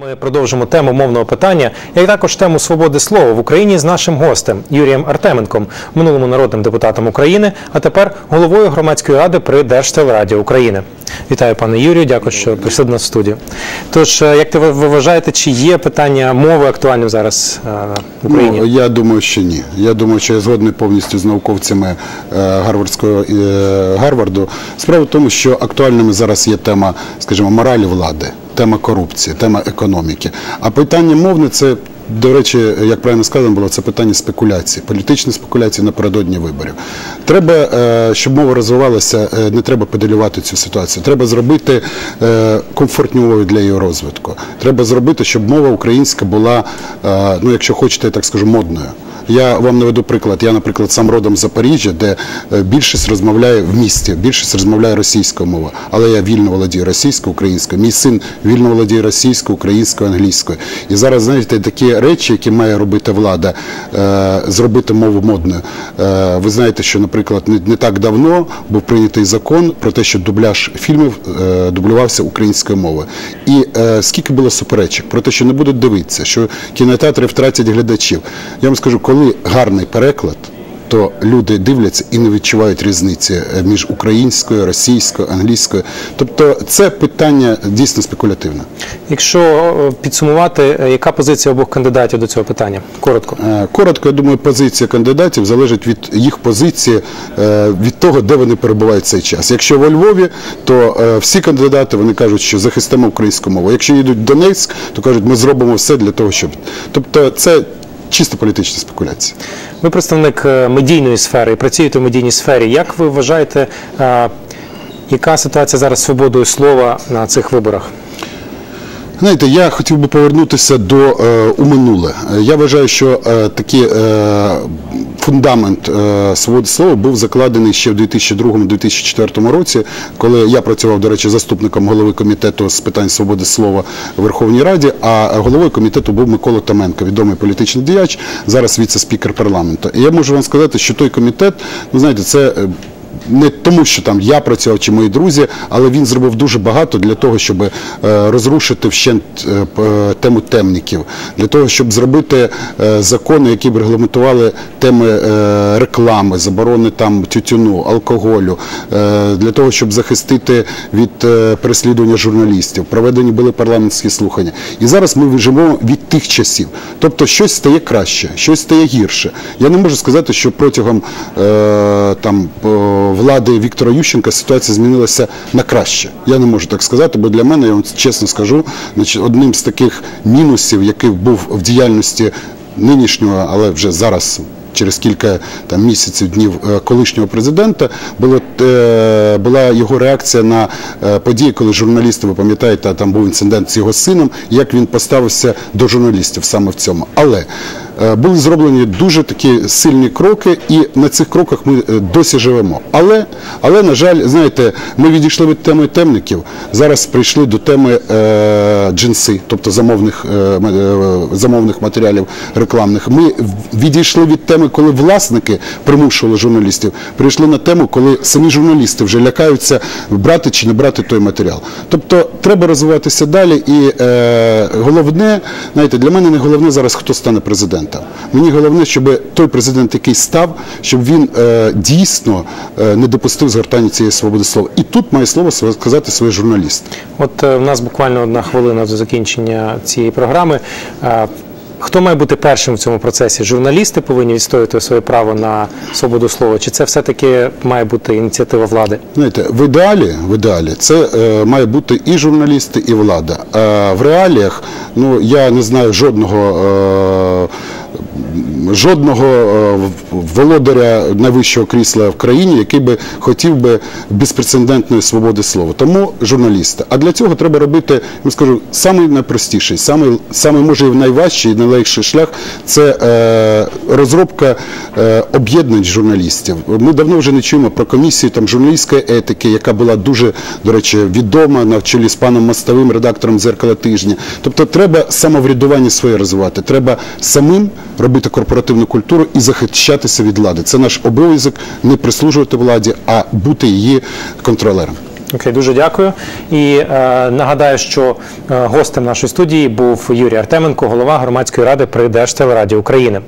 Ми продовжимо тему мовного питання, як також тему свободи слова в Україні з нашим гостем Юрієм Артеменком, минулому народним депутатом України, а тепер головою громадської ради при Держтелераді України. Вітаю, пане Юрію. Дякую, що прийшли до нас в студію. Тож, е, як ти ви вважаєте, чи є питання мови актуальним зараз е, в Україні? Ну, я думаю, що ні. Я думаю, що я згодний повністю з науковцями е, Гарвардського Гарварду. Справа в тому, що актуальними зараз є тема, скажімо, моралі влади, тема корупції, тема економіки. А питання мовне це. До речі, як правильно сказано було, це питання спекуляції, політичні спекуляції напередодні виборів. Треба, е, щоб мова розвивалася, е, не треба педалювати цю ситуацію. Треба зробити е, комфортною для її розвитку. Треба зробити, щоб мова українська була, ну якщо хочете, так скажу, модною. Я вам наведу приклад. Я, наприклад, сам родом з Запоріжжя, де е, більшість розмовляє в місті, більшість розмовляє російською мовою. Але я вільно володію російською, українською. Мій син вільно володіє російською, українською, англійською. І зараз, знаєте, такі речі, які має робити влада, е, зробити мову модною. Е, ви знаєте, що, наприклад, не, так давно був прийнятий закон про те, що дубляж фільмів дублювався українською мовою. І скільки було суперечок про те, що не будуть дивитися, що кінотеатри втратять глядачів. Я вам скажу, коли гарний переклад, то люди дивляться і не відчувають різниці е, між українською, російською, англійською. Тобто це питання дійсно спекулятивне. Якщо е, підсумувати, е, яка позиція обох кандидатів до цього питання? Коротко. Коротко, я думаю, позиція кандидатів залежить від їх позиції, від того, де вони перебувають в цей час. Якщо во Львові, то всі кандидати вони кажуть, що захистимо українську мову. Якщо їдуть в Донецьк, то кажуть, ми зробимо все для того, щоб. Тобто це чисто політичні спекуляції. Ви представник е, медійної сфери і працюєте в медійній сфері. Як ви вважаєте, е, яка ситуація зараз з свободою слова на цих виборах? Знаєте, я хотів би повернутися до е, у минуле. Е, Я вважаю, що е, такі е, фундамент е, свободи слова був закладений ще в 2002-2004 році, коли я працював, до речі, заступником голови комітету з питань свободи слова в Верховній Раді, а головою комітету був Микола Томенко, відомий політичний діяч, зараз віце-спікер парламенту. І я можу вам сказати, що той комітет, ну знаєте, це. Не тому, що там я працював чи мої друзі, але він зробив дуже багато для того, щоб е, розрушити вщент е, е, тему темників, для того, щоб зробити закони, які б регламентували теми реклами, заборони там тютюну, алкоголю, для того, щоб захистити від переслідування журналістів. Проведені були парламентські слухання. І зараз ми живемо від тих часів. Тобто щось стає краще, щось стає гірше. Я не можу сказати, що протягом там влади Віктора Ющенка ситуація змінилася на краще. Я не можу так сказати, бо для мене, я вам чесно скажу, значить, одним з таких мінусів, який був в діяльності нинішнього, але вже зараз. Через кілька там місяців днів е, колишнього президента було е, була його реакція на е, події, коли журналісти, ви пам'ятаєте, там був інцидент з його сином, як він поставився до журналістів саме в цьому. Але були зроблені дуже такі сильні кроки, і на цих кроках ми е, досі живемо. Але, але на жаль, знаєте, ми відійшли від теми темників. Зараз прийшли до теми е, джинси, тобто замовних, е, е, замовних матеріалів рекламних. Ми відійшли від теми, коли власники примушували журналістів. Прийшли на тему, коли самі журналісти вже лякаються брати чи не брати той матеріал. Тобто треба розвиватися далі. І е, головне, знаєте, для мене не головне зараз, хто стане президентом. Мені головне, щоб той президент, який став, щоб він е, дійсно е, не допустив згортання цієї свободи слова. І тут має слово сказати свої журналісти. От е, в нас буквально одна хвилина до закінчення цієї програми. Е, Хто має бути першим в цьому процесі? Журналісти повинні відстоювати своє право на свободу слова, чи це все-таки має бути ініціатива влади? Знаєте, в ідеалі, в ідеалі це е, має бути і журналісти, і влада. А в реаліях, ну я не знаю жодного. Е, Жодного е, володаря найвищого крісла в країні, який би хотів би безпрецедентної свободи слова. Тому журналісти. А для цього треба робити, я скажу, самий найпростіший, самий, самий може і найважчий, і найлегший шлях це е, розробка е, об'єднань журналістів. Ми давно вже не чуємо про комісію там журналістської етики, яка була дуже, до речі, відома на чолі з паном Мостовим, редактором дзеркала тижня. Тобто треба самоврядування своє розвивати. Треба самим робити корпоративну культуру і захищатися від влади. Це наш обов'язок не прислужувати владі, а бути її контролером. Окей, дуже дякую. І е, нагадаю, що е, гостем нашої студії був Юрій Артеменко, голова громадської ради при Держтелераді України.